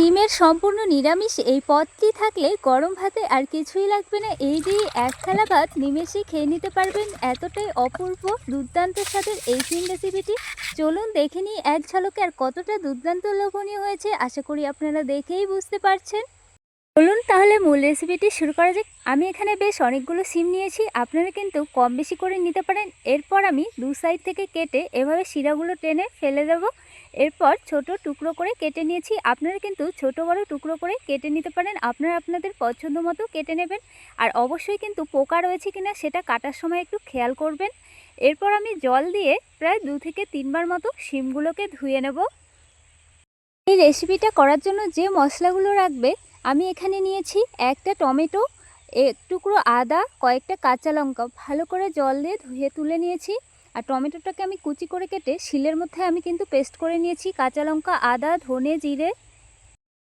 শিমের সম্পূর্ণ নিরামিষ এই পদটি থাকলে গরম ভাতে আর কিছুই লাগবে না। এই দিয়ে এক থালা ভাত নিমেষে খেয়ে নিতে পারবেন। এতটাই অপূর্ব দুর্দান্ত স্বাদের এই সিম রেসিপিটি চলুন দেখে নিই এক ঝালকে আর কতটা দুর্দান্ত লোভনীয় হয়েছে। আশা করি আপনারা দেখেই বুঝতে পারছেন। চলুন তাহলে মূল রেসিপিটি শুরু করা যাক। আমি এখানে বেশ অনেকগুলো সিম নিয়েছি, আপনারা কিন্তু কম বেশি করে নিতে পারেন। এরপর আমি দু সাইড থেকে কেটে এভাবে শিরাগুলো টেনে ফেলে দেব। এরপর ছোট টুকরো করে কেটে নিয়েছি। আপনারা কিন্তু ছোট, বড় টুকরো করে কেটে নিতে পারেন। আপনারা আপনাদের পছন্দ মতো কেটে নেবেন। আর অবশ্যই কিন্তু পোকা রয়েছে কিনা সেটা কাটার সময় একটু খেয়াল করবেন। এরপর আমি জল দিয়ে প্রায় দু থেকে তিনবার মতো সিমগুলোকে ধুয়ে নেব। এই রেসিপিটা করার জন্য যে মশলাগুলো রাখবে আমি এখানে নিয়েছি একটা টমেটো, এক টুকরো আদা, কয়েকটা কাঁচা লঙ্কা। ভালো করে জল দিয়ে ধুয়ে তুলে নিয়েছি। আর টমেটোটাকে আমি কুচি করে কেটে শিলের মধ্যে আমি কিন্তু পেস্ট করে নিয়েছি। কাঁচা লঙ্কা, আদা, ধনে, জিরে।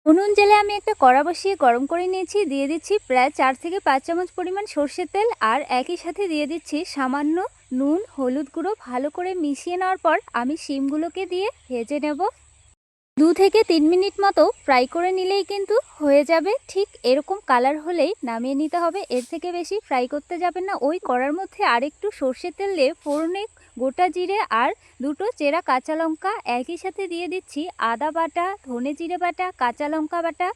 উনুন জেলে আমি একটা কড়া বসিয়ে গরম করে নিয়েছি। দিয়ে দিচ্ছি প্রায় চার থেকে পাঁচ চামচ পরিমাণ সর্ষের তেল। আর একই সাথে দিয়ে দিচ্ছি সামান্য নুন, হলুদ গুঁড়ো। ভালো করে মিশিয়ে নেওয়ার পর আমি শিমগুলোকে দিয়ে ভেজে নেব। দু থেকে তিন মিনিট মতো ফ্রাই করে নিলেই কিন্তু হয়ে যাবে। ঠিক এরকম কালার হলেই নামিয়ে নিতে হবে। এর থেকে বেশি ফ্রাই করতে যাবেন না। ওই কড়ার মধ্যে আরেকটু সর্ষের তেল দিয়ে ফোড়নে গোটা জিরে আর দুটো চেরা কাঁচা লঙ্কা একই সাথে দিয়ে দিচ্ছি। আদা বাটা, ধনে জিরে বাটা, কাঁচা লঙ্কা বাটা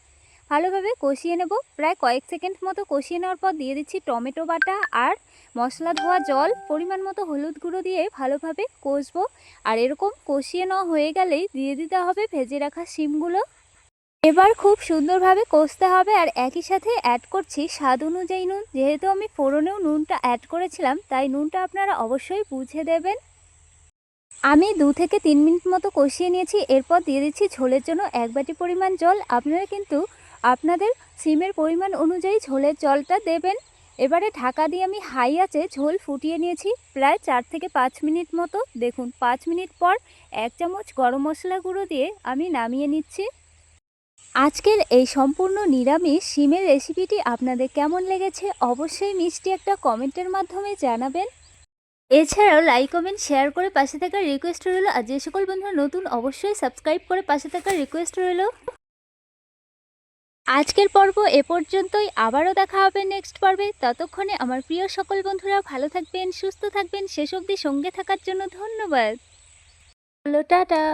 ভালোভাবে কষিয়ে নেব। প্রায় কয়েক সেকেন্ড মতো কষিয়ে নেওয়ার পর দিয়ে দিচ্ছি টমেটো বাটা আর মশলা ধোয়া জল। পরিমাণ মতো হলুদ গুঁড়ো দিয়ে ভালোভাবে কষবো। আর এরকম কষিয়ে নেওয়া হয়ে গেলেই দিয়ে দিতে হবে ভেজে রাখা শিমগুলো। এবার খুব সুন্দরভাবে কষতে হবে আর একই সাথে অ্যাড করছি স্বাদ অনুযায়ী নুন। যেহেতু আমি ফোড়নেও নুনটা অ্যাড করেছিলাম, তাই নুনটা আপনারা অবশ্যই বুঝে দেবেন। আমি দু থেকে তিন মিনিট মতো কষিয়ে নিয়েছি। এরপর দিয়ে দিচ্ছি ঝোলের জন্য এক বাটি পরিমাণ জল। আপনারা কিন্তু আপনাদের সিমের পরিমাণ অনুযায়ী ঝোলের জলটা দেবেন। এবারে ঢাকা দিয়ে আমি হাই আছে ঝোল ফুটিয়ে নিয়েছি, প্রায় চার থেকে পাঁচ মিনিট মতো। দেখুন, পাঁচ মিনিট পর এক চামচ গরম মশলা গুঁড়ো দিয়ে আমি নামিয়ে নিচ্ছি। আজকের এই সম্পূর্ণ নিরামিষ সিমের রেসিপিটি আপনাদের কেমন লেগেছে অবশ্যই মিষ্টি একটা কমেন্টের মাধ্যমে জানাবেন। এছাড়াও লাইক, কমেন্ট, শেয়ার করে পাশে থাকার রিকোয়েস্ট রইল। আর যে সকল বন্ধুরা নতুন, অবশ্যই সাবস্ক্রাইব করে পাশে থাকার রিকোয়েস্ট রইল। আজকের পর্ব এ পর্যন্তই। আবারও দেখা হবে নেক্সট পর্বে। ততক্ষণে আমার প্রিয় সকল বন্ধুরা ভালো থাকবেন, সুস্থ থাকবেন। শেষ অবধি সঙ্গে থাকার জন্য ধন্যবাদ। হলো টাটা।